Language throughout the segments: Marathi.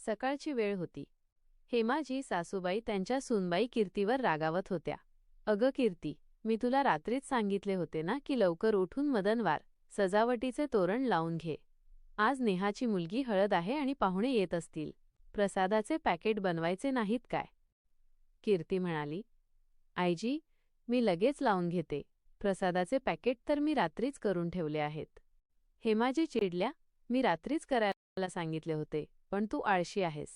सकाळची वेळ होती. हेमाजी सासूबाई त्यांच्या सुनबाई कीर्तीवर रागावत होत्या. अगं कीर्ती मी तुला रात्रीच सांगितले होते ना की लवकर उठून मदनवार सजावटीचे तोरण लावून घे. आज नेहाची मुलगी हळद आहे आणि पाहुणे येत असतील. प्रसादाचे पॅकेट बनवायचे नाहीत काय? कीर्ती म्हणाली. आईजी मी लगेच लावून घेते. प्रसादाचे पॅकेट तर मी रात्रीच करून ठेवले आहेत. हेमाजी चिडल्या मी रात्रीच करायला सांगितले होते. पण तू आळशी आहेस.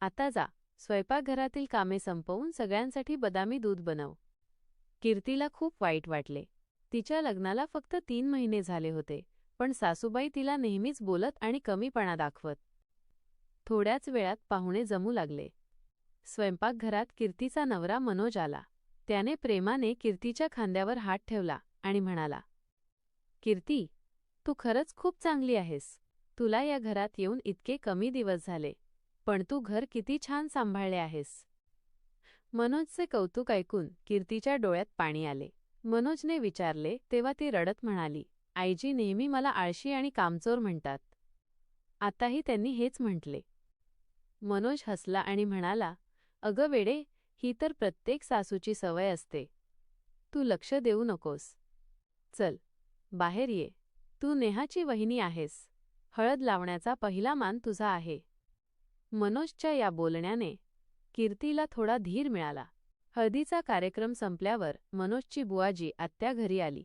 आता जा स्वयंपाकघरातील कामे संपवून सगळ्यांसाठी बदामी दूध बनव. कीर्तीला खूप वाईट वाटले. तिच्या लग्नाला फक्त तीन महिने झाले होते पण सासूबाई तिला नेहमीच बोलत आणि कमीपणा दाखवत. थोड्याच वेळात पाहुणे जमू लागले. स्वयंपाकघरात कीर्तीचा नवरा मनोज आला. त्याने प्रेमाने कीर्तीच्या खांद्यावर हात ठेवला आणि म्हणाला कीर्ती तू खरंच खूप चांगली आहेस. तुला या घरात येऊन इतके कमी दिवस झाले पण तू घर किती छान सांभाळले आहेस. मनोजचे कौतुक ऐकून कीर्तीच्या डोळ्यात पाणी आले. मनोजने विचारले तेव्हा ती रडत म्हणाली आईजी नेहमी मला आळशी आणि कामचोर म्हणतात. आताही त्यांनी हेच म्हटले. मनोज हसला आणि म्हणाला अगं वेडे ही तर प्रत्येक सासूची सवय असते. तू लक्ष देऊ नकोस. चल बाहेर ये. तू नेहाची वहिनी आहेस. हळद लावण्याचा पहिला मान तुझा आहे. मनोजच्या या बोलण्याने कीर्तीला थोडा धीर मिळाला. हळदीचा कार्यक्रम संपल्यावर मनोजची बुवाजी आत्या घरी आली.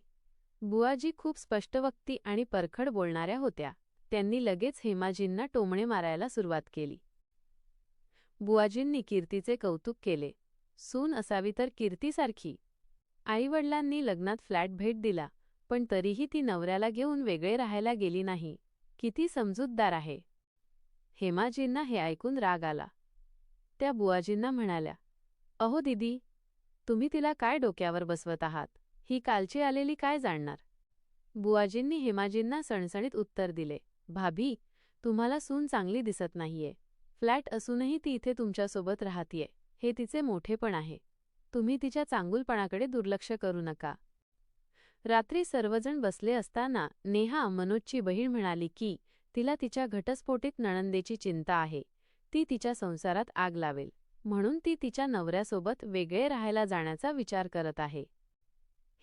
बुवाजी खूप स्पष्टवक्ती आणि परखड बोलणाऱ्या होत्या. त्यांनी लगेच हेमाजींना टोमणे मारायला सुरुवात केली. बुवाजींनी कीर्तीचे कौतुक केले. सून असावी तर कीर्तीसारखी. आईवडिलांनी लग्नात फ्लॅट भेट दिला पण तरीही ती नवऱ्याला घेऊन वेगळे राहायला गेली नाही. किती समजूतदार आहे. हेमाजींना हे ऐकून राग आला. त्या बुवाजींना म्हणाल्या अहो दिदी तुम्ही तिला काय डोक्यावर बसवत आहात? ही कालची आलेली काय जाणणार? बुवाजींनी हेमाजींना सणसणीत उत्तर दिले भाभी तुम्हाला सून चांगली दिसत नाहीये. फ्लॅट असूनही ती इथे तुमच्यासोबत राहतीये. हे तिचे मोठेपण आहे. तुम्ही तिच्या चांगुलपणाकडे दुर्लक्ष करू नका. रात्री सर्वजण बसले असताना नेहा मनोजची बहीण म्हणाली की तिला तिच्या घटस्फोटीत नणंदेची चिंता आहे. ती तिच्या संसारात आग लावेल. म्हणून ती तिच्या नवऱ्यासोबत वेगळे राहायला जाण्याचा विचार करत आहे.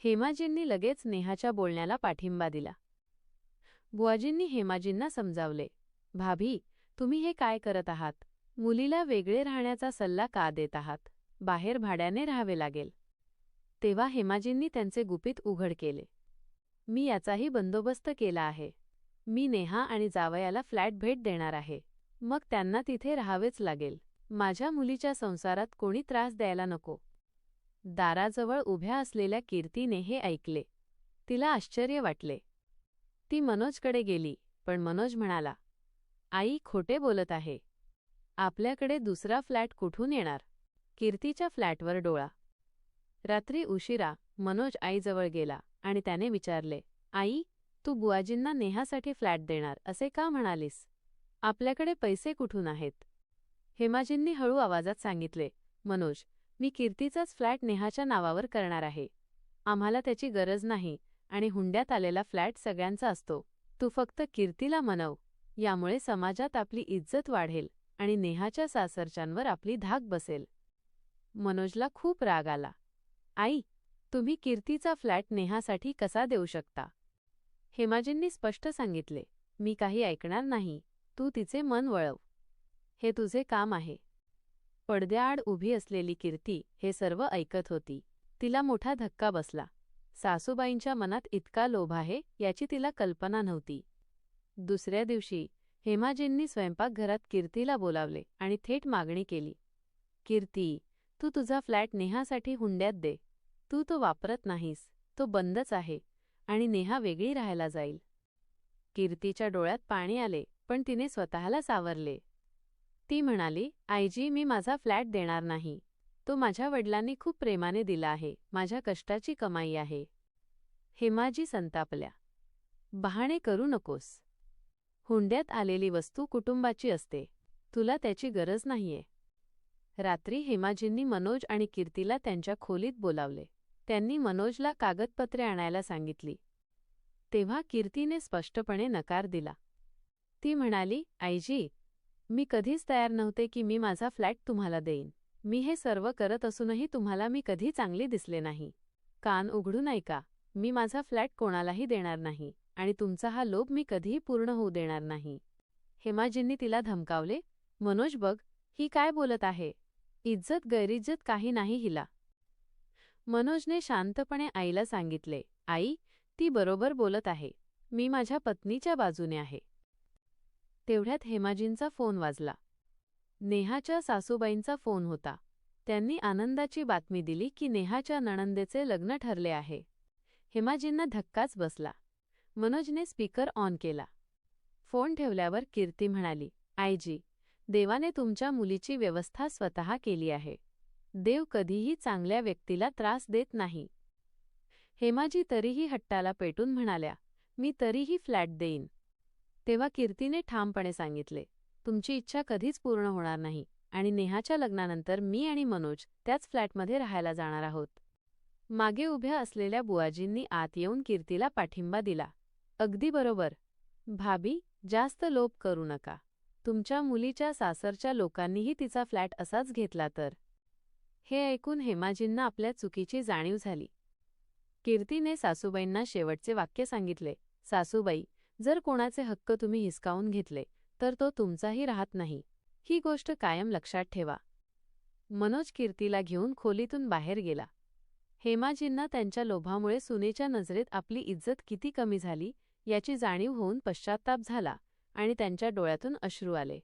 हेमाजींनी लगेच नेहाच्या बोलण्याला पाठिंबा दिला. बुवाजींनी हेमाजींना समजावले भाभी तुम्ही हे काय करत आहात? मुलीला वेगळे राहण्याचा सल्ला का देत आहात? बाहेर भाड्याने राहावे लागेल. तेव्हा हेमाजींनी त्यांचे गुपित उघड केले. मी याचाही बंदोबस्त केला आहे. मी नेहा आणि जावयाला फ्लॅट भेट देणार आहे. मग त्यांना तिथे राहावेच लागेल. माझ्या मुलीच्या संसारात कोणी त्रास द्यायला नको. दाराजवळ उभ्या असलेल्या कीर्तीने हे ऐकले. तिला आश्चर्य वाटले. ती मनोजकडे गेली पण मनोज म्हणाला आई खोटे बोलत आहे. आपल्याकडे दुसरा फ्लॅट कुठून येणार? कीर्तीच्या फ्लॅटवर डोळा. रात्री उशिरा मनोज आईजवळ गेला आणि त्याने विचारले आई तू बुवाजींना नेहासाठी फ्लॅट देणार असे का म्हणालीस? आपल्याकडे पैसे कुठून आहेत? हेमाजींनी हळू आवाजात सांगितले मनोज मी कीर्तीचाच फ्लॅट नेहाच्या नावावर करणार आहे. आम्हाला त्याची गरज नाही आणि हुंड्यात आलेला फ्लॅट सगळ्यांचा असतो. तू फक्त कीर्तीला मनव. यामुळे समाजात आपली इज्जत वाढेल आणि नेहाच्या सासरच्यांवर आपली धाक बसेल. मनोजला खूप राग आला. आई तुम्ही कीर्तीचा फ्लॅट नेहासाठी कसा देऊ शकता? हेमाजींनी स्पष्ट सांगितले मी काही ऐकणार नाही तू तिचे मन वळव. हे तुझे काम आहे. पडद्याआड उभी असलेली कीर्ती हे सर्व ऐकत होती. तिला मोठा धक्का बसला. सासूबाईंच्या मनात इतका लोभ आहे याची तिला कल्पना नव्हती. दुसऱ्या दिवशी हेमाजींनी स्वयंपाकघरात कीर्तीला बोलावले आणि थेट मागणी केली. कीर्ती तू तुझा फ्लॅट नेहासाठी हुंड्यात दे. तू तो वापरत नाहीस. तो बंदच आहे. आणि नेहा वेगळी राहायला जाईल. कीर्तीच्या डोळ्यात पाणी आले पण तिने स्वतःला सावरले ती म्हणाली आईजी मी माझा फ्लॅट देणार नाही. तो माझ्या वडिलांनी खूप प्रेमाने दिला आहे. माझ्या कष्टाची कमाई आहे. हेमाजी संतापल्या. बहाणे करू नकोस. हुंड्यात आलेली वस्तू कुटुंबाची असते. तुला त्याची गरज नाहीये. रात्री हेमाजींनी मनोज आणि कीर्तीला त्यांच्या खोलीत बोलावले. त्यांनी मनोजला कागदपत्रे आणायला सांगितली. तेव्हा कीर्तीने स्पष्टपणे नकार दिला. ती म्हणाली आईजी मी कधीच तयार नव्हते की मी माझा फ्लॅट तुम्हाला देईन. मी हे सर्व करत असूनही तुम्हाला मी कधी चांगली दिसले नाही. कान उघडून ऐका मी माझा फ्लॅट कोणालाही देणार नाही आणि तुमचा हा लोभ मी कधीही पूर्ण होऊ देणार नाही. हेमाजींनी तिला धमकावले मनोज बघ ही काय बोलत आहे? इज्जत गैरिज्जत काही नाही हिला. मनोजने शांतपणे आईला सांगितले आई ती बरोबर बोलत आहे. मी माझ्या पत्नीच्या बाजूने आहे. तेवढ्यात हेमाजींचा फोन वाजला. नेहाच्या सासूबाईंचा फोन होता. त्यांनी आनंदाची बातमी दिली की नेहाच्या नणंदेचे लग्न ठरले आहे. हेमाजींना धक्काच बसला. मनोजने स्पीकर ऑन केला. फोन ठेवल्यावर कीर्ती म्हणाली आईजी देवाने तुमच्या मुलीची व्यवस्था स्वतः केली आहे. देव कधीही चांगल्या व्यक्तीला त्रास देत नाही. हेमाजी तरीही हट्टाला पेटून म्हणाल्या मी तरीही फ्लॅट देईन. तेव्हा कीर्तीने ठामपणे सांगितले तुमची इच्छा कधीच पूर्ण होणार नाही आणि नेहाच्या लग्नानंतर मी आणि मनोज त्याच फ्लॅटमध्ये राहायला जाणार आहोत. मागे उभ्या असलेल्या बुवाजींनी आत येऊन कीर्तीला पाठिंबा दिला अगदी बरोबर. भाभी जास्त लोप करू नका. तुमच्या मुलीच्या सासरच्या लोकांनीही तिचा फ्लॅट असाच घेतला तर? हे ऐकून हेमाजींना आपल्या चुकीची जाणीव झाली. कीर्तीने सासूबाईंना शेवटचे वाक्य सांगितले सासूबाई जर कोणाचे हक्क तुम्ही हिसकावून घेतले तर तो तुमचाही राहत नाही. ही गोष्ट कायम लक्षात ठेवा. मनोज कीर्तीला घेऊन खोलीतून बाहेर गेला. हेमाजींना त्यांच्या लोभामुळे सुनेच्या नजरेत आपली इज्जत किती कमी झाली याची जाणीव होऊन पश्चाताप झाला. आणि त्यांच्या डोळ्यातून अश्रू आले.